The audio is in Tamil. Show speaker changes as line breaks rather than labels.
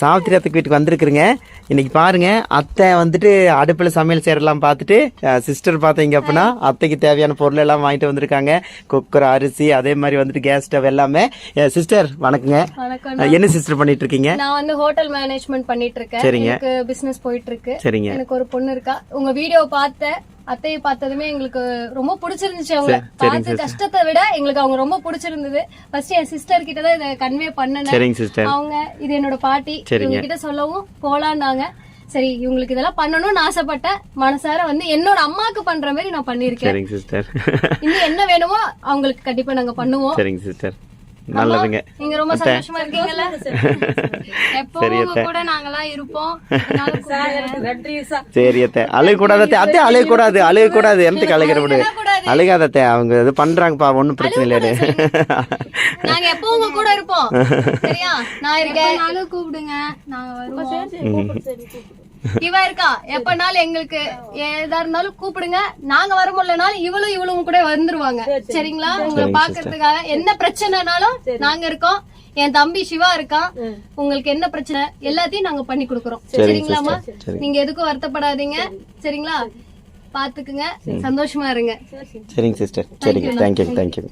சாவித்திரி அத்தைக்கு வீட்டுக்கு வந்திருக்குறேங்க. இன்னைக்கு பாருங்க அத்தை வந்துட்டு அடுப்பில் சமையல் செய்யறதெல்லாம் பார்த்துட்டு சிஸ்டர் பார்த்தீங்க அப்படின்னா அத்தைக்கு தேவையான பொருள் எல்லாம் வாங்கிட்டு வந்திருக்காங்க. குக்கர் அரிசி அதே மாதிரி வந்துட்டு கேஸ் ஸ்டவ் எல்லாமே. சிஸ்டர் வணக்கங்க. என்ன சிஸ்டர் பண்ணிட்டு இருக்கீங்க
நான் வந்து ஹோட்டல் மேனேஜ்மெண்ட் பண்ணிட்டு இருக்கேன்
சரிங்க.
பிசினஸ் போயிட்டு இருக்கு
சரிங்க.
எனக்கு ஒரு பொண்ணு இருக்கா. உங்க வீடியோ பார்த்தேன் அத்தையை பார்த்ததுமே எங்களுக்கு ரொம்ப பிடிச்சிருந்துச்சு அவங்க பார்த்து கஷ்டத்தை விட எங்களுக்கு அவங்க ரொம்ப பிடிச்சிருந்தது. ஃபர்ஸ்ட் என் சிஸ்டர் கிட்ட தான் இதை கன்வே பண்ணனேன். அவங்க இது என்னோட பாட்டி. இவங்க கிட்ட சொல்லவும் போலான்னாங்க. சரி இவங்களுக்கு இதெல்லாம் பண்ணணும்னு ஆசைப்பட்டேன் மனசார வந்து என்னோட அம்மாக்கு பண்ற மாதிரி நான் பண்ணிருக்கேன் இன்னும் என்ன வேணுமோ அவங்களுக்கு கண்டிப்பா நாங்க பண்ணுவோம்.
சரிங்க சிஸ்டர் நல்லதுங்க.
நீங்க ரொம்ப சந்தோஷமா இருக்கீங்கல்ல? எப்பவும் கூட நாங்கெல்லாம் இருப்போம்.
சரி அத்தை. அழுக கூடாது அத்தை அழுக கூடாது அழுக கூடாது எனக்கு அழுகிற அழுகாத அத்தை. அவங்க இது பண்றாங்கப்பா. ஒன்றும் பிரச்சனை இல்லையாடு
நாங்க எப்பவும் உங்க கூட இருப்போம். சரியா? நான் இருக்கேன். கூப்பிடுங்க. நாங்க வருவோம். இவ இருக்கா? எப்பனாலும் எங்களுக்கு எதா இருந்தாலும் கூப்பிடுங்க. நாங்க வர முடியலனாலும் இவளும் இவளும் கூட வந்துருவாங்க. சரிங்களா? உங்களை பாக்குறதுக்காக என்ன பிரச்சனைனாலும் நாங்க இருக்கோம். என் தம்பி சிவா இருக்கான் உங்களுக்கு என்ன பிரச்சனை? எல்லாத்தையும் நாங்க பண்ணி கொடுக்கறோம். சரிங்களாமா நீங்க எதுக்கும் வருத்தப்படாதீங்க. சரிங்களா? பாத்துக்குங்க. சந்தோஷமா இருங்க.
சரிங்க சிஸ்டர். சரிங்க தேங்க்யூ தேங்க்யூ